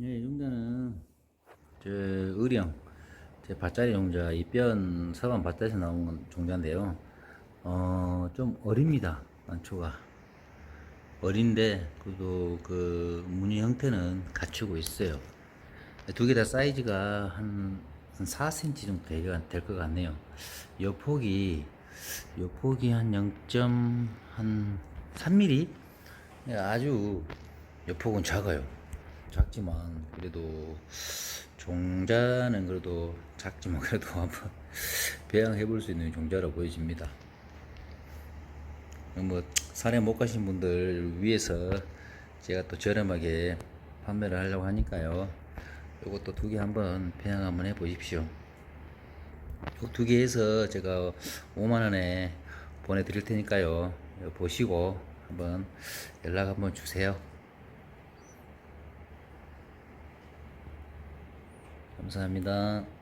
예, 이 종자는 저 의령 제 밭자리 종자 이변 서반 밭에서 나온 건 종자인데요. 어, 좀 어립니다. 난초가 어린데 그래도 그 무늬 형태는 갖추고 있어요. 두 개 다 사이즈가 한, 한 4cm 정도 될 것 같네요. 요 폭이 요 폭이 한 0.3mm 예, 아주 요 폭은 작아요. 작지만 그래도 종자는 그래도 작지만 그래도 한번 배양해 볼 수 있는 종자로 보여집니다. 뭐 산에 못 가신 분들 위해서 제가 또 저렴하게 판매를 하려고 하니까요. 요것도 두 개 한번 배양 한번 해 보십시오. 요 두 개에서 제가 5만 원에 보내드릴 테니까요. 보시고 한번 연락 한번 주세요. 감사합니다.